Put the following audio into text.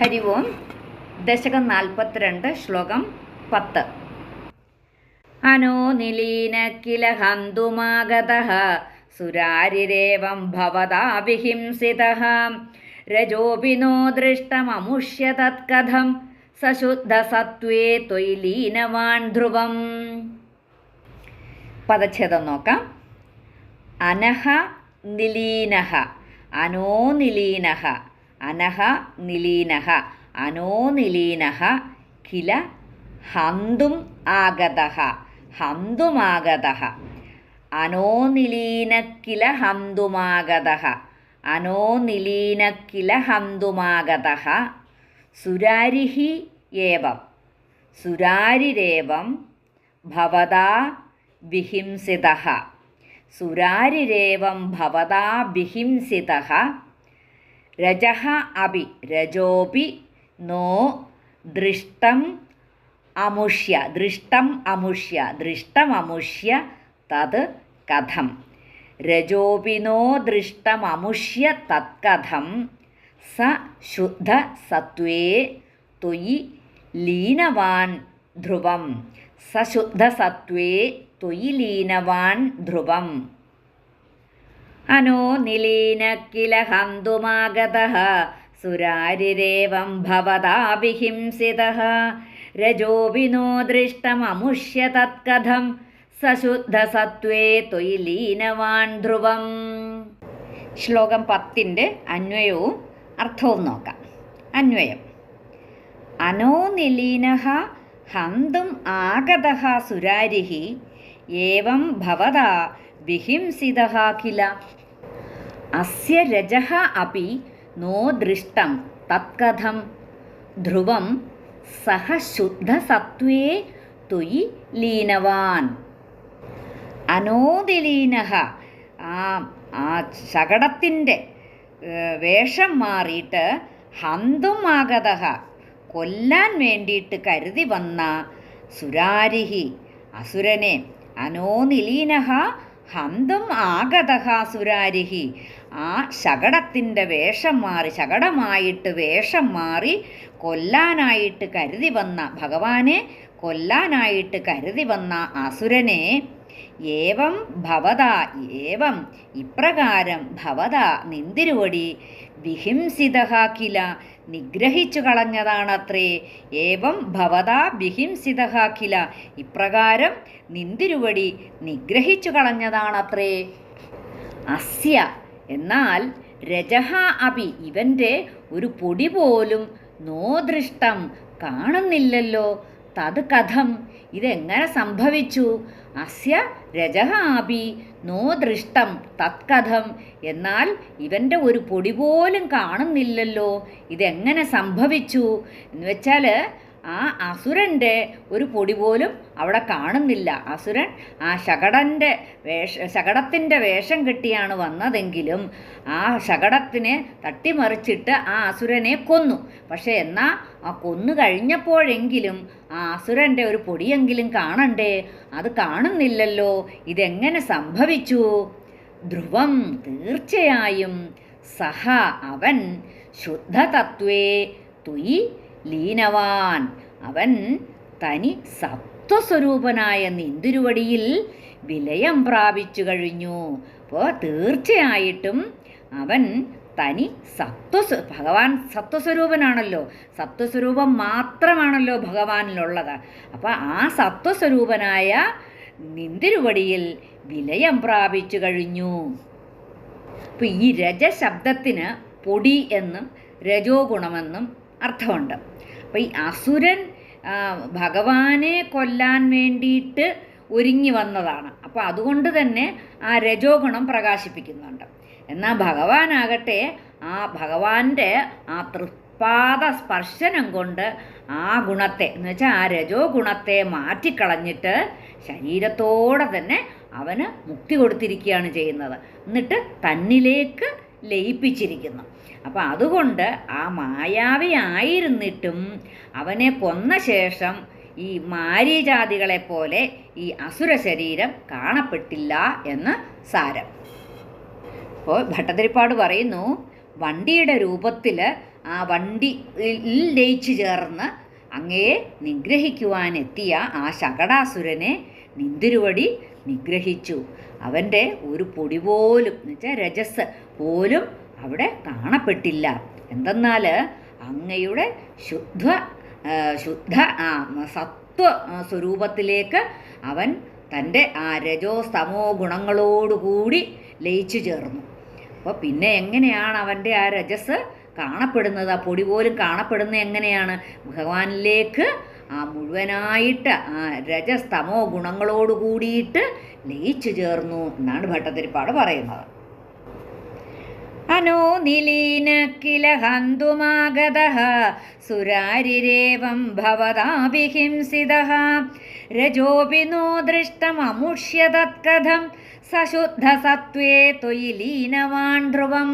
ഹരി ഓം ദശകം നാൽപ്പത്തിരണ്ട് ശ്ലോകം പത്ത്. അനോ സുരാരിരേവം ഭവതാ വിഹിംസിത. രജോപി നോ ദൃഷ്ടമമുഷ്യ തത്കഥം സശുദ്ധ സത്വേ ത്വയി ലീനവാൻ ധ്രുവം. പദച്ഛേദം നോക്കാം. അനഹ നിലീനഹ അനോ നിലീനഹ അനഹ നിലീനഹ അനോ നിലീനഹ കില ഹന്തും ആഗതഃ ഹന്തുമാഗതഃ അനോ നിലീന കില ഹന്തുമാഗതഃ അനോ നിലീന കില ഹന്തുമാഗതഃ സുരാരിഹി ഏവം. സുരാരിരേവം ഭവതാ വിഹിംസിതഃ സുരാരിരേവം ഭവതാ വിഹിംസിതഃ രജഃ അപി രജോപി നോ ദൃഷ്ടം അമുഷ്യ ദൃഷ്ടം അമുഷ്യ ദൃഷ്ടമമുഷ്യ തത് കഥം രജോപി നോ ദൃഷ്ടമമുഷ്യ തത്കഥം സ ശുദ്ധ സത്വേ ത്വയി ലീനവാൻ ധ്രുവം സശുദ്ധ സത്വേ ത്വയി അനോ സുരാരിരേവം ഭവതാ രജോ വിനോ നോ ദൃഷ്ടമമുഷ്യ തത്കഥം. സശുദ്ധ സത്വേ ത്വയി ലീനവാൻ ധ്രുവം. ശ്ലോകം പത്തിന്റെ അന്വയവും അർത്ഥവും നോക്കാം. അന്വയം. അനോ നിലീന ഹന്തും ആഗത സുരാരി ഏവം ഭവതാ വിഹിംസിത കില. അസ്യ രജഃ അപി നോ ദൃഷ്ടം തത്കഥം. ധ്രുവം സഹ ശുദ്ധസത്വേ ത്വയി ലീനവാൻ. അനോദിലീനഹ. ആ ആ ശകടത്തിന്റെ വേഷം മാറിയിട്ട് ഹന്തും ആഗതഃ കൊല്ലാൻ വേണ്ടിയിട്ട് കരുതി വന്ന സുരാരിഹി അസുരനെ അനോനിലീനഹ ഹന്തും ആഗതഹാസുരാരിഹി ആ ശകടത്തിന്റെ വേഷം മാറി ശകടമായിട്ട് വേഷം മാറി കൊല്ലാനായിട്ട് കരുതി വന്ന ഭഗവാനെ കൊല്ലാനായിട്ട് കരുതി വന്ന അസുരനെ ഏവം ഭവത ഏവം. ഇപ്രകാരം ഭവത നിന്തിരുവടി. വിഹിംസിത കില നിഗ്രഹിച്ചു കളഞ്ഞതാണത്രേ. ഏവം ഭവത വിഹിംസിത കില. ഇപ്രകാരം നിന്തിരുവടി നിഗ്രഹിച്ചു കളഞ്ഞതാണത്രേ. അസ്യ. എന്നാൽ രജഹ അപി ഇവന്റെ ഒരു പൊടി പോലും നോദൃഷ്ടം കാണുന്നില്ലല്ലോ. തത് കഥം. ഇതെങ്ങനെ സംഭവിച്ചു? അസ്യ രജഹാപി നോ ദൃഷ്ടം തത്കഥം എന്നാൽ ഇവന്റെ ഒരു പൊടി പോലും കാണുന്നില്ലല്ലോ. ഇതെങ്ങനെ സംഭവിച്ചു? എന്ന് വെച്ചാൽ ആ അസുരന്റെ ഒരു പൊടി പോലും അവിടെ കാണുന്നില്ല. അസുരൻ ആ ശകടന്റെ വേഷ ശകടത്തിന്റെ വേഷം കെട്ടിയാണ് വന്നതെങ്കിലും ആ ശകടത്തിനെ തട്ടിമറിച്ചിട്ട് ആ അസുരനെ കൊന്നു. പക്ഷേ എന്നാൽ ആ കൊന്നു കഴിഞ്ഞപ്പോഴെങ്കിലും ആ അസുരന്റെ ഒരു പൊടിയെങ്കിലും കാണണ്ടേ? അത് കാണുന്നില്ലല്ലോ. ഇതെങ്ങനെ സംഭവിച്ചു? ധ്രുവം തീർച്ചയായും സഹ അവൻ ശുദ്ധതത്വേ തുയി ലീനവാൻ. അവൻ തനി സത്വസ്വരൂപനായ നിന്തിരുവടിയിൽ വിലയം പ്രാപിച്ചു കഴിഞ്ഞു. അപ്പോൾ തീർച്ചയായിട്ടും അവൻ തനി സത്വ ഭഗവാൻ സത്വസ്വരൂപനാണല്ലോ സത്വസ്വരൂപം മാത്രമാണല്ലോ ഭഗവാനിലുള്ളത്. അപ്പോൾ ആ സത്വസ്വരൂപനായ നിന്തിരുവടിയിൽ വിലയം പ്രാപിച്ചു കഴിഞ്ഞു. അപ്പോൾ ഈ രജശബ്ദത്തിന് പൊടി എന്നും രജോ ഗുണമെന്നും അർത്ഥമുണ്ട്. അപ്പോൾ ഈ അസുരൻ ഭഗവാനെ കൊല്ലാൻ വേണ്ടിയിട്ട് ഒരുങ്ങി വന്നതാണ്. അപ്പോൾ അതുകൊണ്ട് തന്നെ ആ രജോ ഗുണം പ്രകാശിപ്പിക്കുന്നുണ്ട്. എന്നാൽ ഭഗവാനാകട്ടെ ആ ഭഗവാന്റെ ആ തൃപ്പാദ സ്പർശനം കൊണ്ട് ആ ഗുണത്തെ എന്ന് വെച്ചാൽ ആ രജോ ഗുണത്തെ മാറ്റിക്കളഞ്ഞിട്ട് ശരീരത്തോടെ തന്നെ അവന് മുക്തി കൊടുത്തിരിക്കുകയാണ് ചെയ്യുന്നത്. എന്നിട്ട് തന്നിലേക്ക് ലയിപ്പിച്ചിരിക്കുന്നു. അപ്പം അതുകൊണ്ട് ആ മായാവി ആയിരുന്നിട്ടും അവനെ കൊന്ന ശേഷം ഈ മാരീജാതികളെ പോലെ ഈ അസുര ശരീരം കാണപ്പെട്ടില്ല എന്ന് സാരം. അപ്പോൾ ഭട്ടതിരിപ്പാട് പറയുന്നു വണ്ടിയുടെ രൂപത്തിൽ ആ വണ്ടി ലയിച്ചു ചേർന്ന് അങ്ങയെ നിഗ്രഹിക്കുവാനെത്തിയ ആ ശകടാസുരനെ നിന്തിരുവടി നിഗ്രഹിച്ചു. അവന്റെ ഒരു പൊടി പോലും എന്ന് വെച്ചാൽ രജസ് പോലും അവിടെ കാണപ്പെട്ടില്ല. എന്തെന്നാൽ അങ്ങയുടെ ശുദ്ധ ശുദ്ധ സത്വ സ്വരൂപത്തിലേക്ക് അവൻ തന്റെ ആ രജോ സ്തമോ ഗുണങ്ങളോടുകൂടി ലയിച്ചു ചേർന്നു. അപ്പോൾ പിന്നെ എങ്ങനെയാണ് അവന്റെ ആ രജസ് കാണപ്പെടുന്നത്? ആ പൊടി പോലും കാണപ്പെടുന്നത് എങ്ങനെയാണ്? ഭഗവാനിലേക്ക് ആ മുഴുവനായിട്ട് ആ രജസ്തമോ ഗുണങ്ങളോട് കൂടിയിട്ട് ലയിച്ചു ചേർന്നു എന്നാണ് ഭട്ടതിരിപ്പാട് പറയുന്നത്. അനോ നിലീന കില ഹന്തുമാഗത സുരാരിരേവം ഭവതാഭിഹിംസിത രജോപി നോ ദൃഷ്ടമമുഷ്യ തത്കഥം സശുദ്ധ സത്വേ തൊയിലീനവാൻ ധ്രുവം.